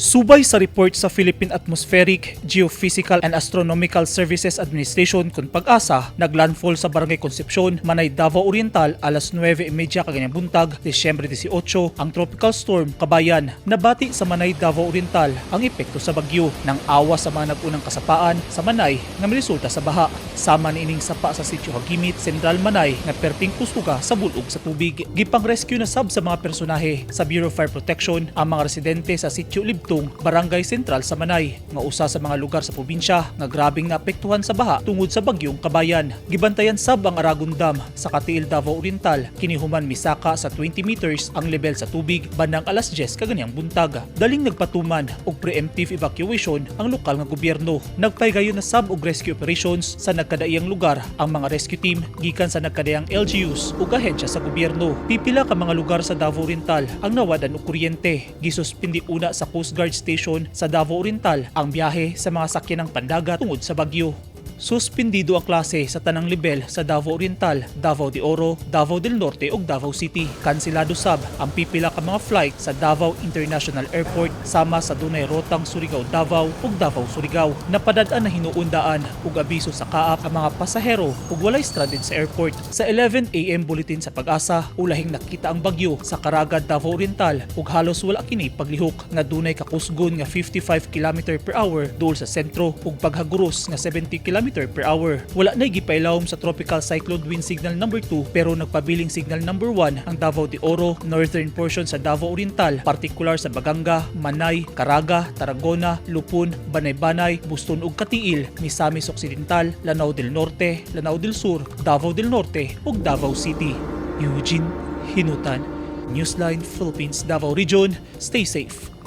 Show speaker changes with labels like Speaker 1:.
Speaker 1: Subay sa report sa Philippine Atmospheric, Geophysical and Astronomical Services Administration kung pag-asa, naglandfall sa Barangay Concepcion, Manay Davao Oriental alas 9.30 kaganyang buntag, Desyembre 18, ang tropical storm Kabayan. Nabati sa Manay Davao Oriental ang epekto sa bagyo ng awa sa mga nagunang kasapaan sa Manay nga resulta sa baha. Sama ni ining sapa sa sitio Hagimit, Central Manay nga perting kuskuga sa bulog sa tubig. Gipang rescue na sab sa mga personahe sa Bureau of Fire Protection ang mga residente sa sitio Libtong, Barangay Sentral sa Manay, nga usa sa mga lugar sa probinsya nga grabing naapektuhan sa baha tungod sa bagyong Kabayan. Gibantayan sab ang Aragon Dam sa Katiil Davao Oriental, kinihuman misaka sa 20 meters ang level sa tubig bandang alas 10 kaganyang buntag. Daling nagpatuman og preemptive evacuation ang lokal nga gobyerno. Nagpaygayon na sab og rescue operations sa nagkadaiyang lugar ang mga rescue team gikan sa nagkadaiyang LGUs ug ahensya sa gobyerno. Pipila ka mga lugar sa Davao Oriental ang nawadan og kuryente. Gisuspindi una sa Coast Guard Station sa Davao Oriental ang biyahe sa mga sakyanang pandagat tungod sa bagyo. Suspindido ang klase sa tanang level sa Davao Oriental, Davao de Oro, Davao del Norte ug Davao City. Kansilado sab ang pipila ka mga flight sa Davao International Airport sama sa dunay rotang Surigao Davao ug Davao Surigao. Napadad-an na hinuundaan ug abiso sa kaap ang mga pasahero ug walay stranded sa airport. Sa 11 AM bulletin sa pag-asa, ulahing nakita ang bagyo sa Karagad Davao Oriental ug halos wala kini paglihok nga dunay kakusgon nga 55 km per hour dul sa sentro ug paghaguros nga 70 km per hour. Wala na gipailawom sa tropical cyclone wind signal number 2 pero nagpabiling signal number 1 ang Davao de Oro, northern portion sa Davao Oriental, particular sa Baganga, Manay, Caraga, Tarragona, Lupon, Banay-Banay, Buston ug Katiil, Misamis Occidental, Lanao del Norte, Lanao del Sur, Davao del Norte ug Davao City. Eugene Hinutan, Newsline Philippines Davao Region. Stay safe.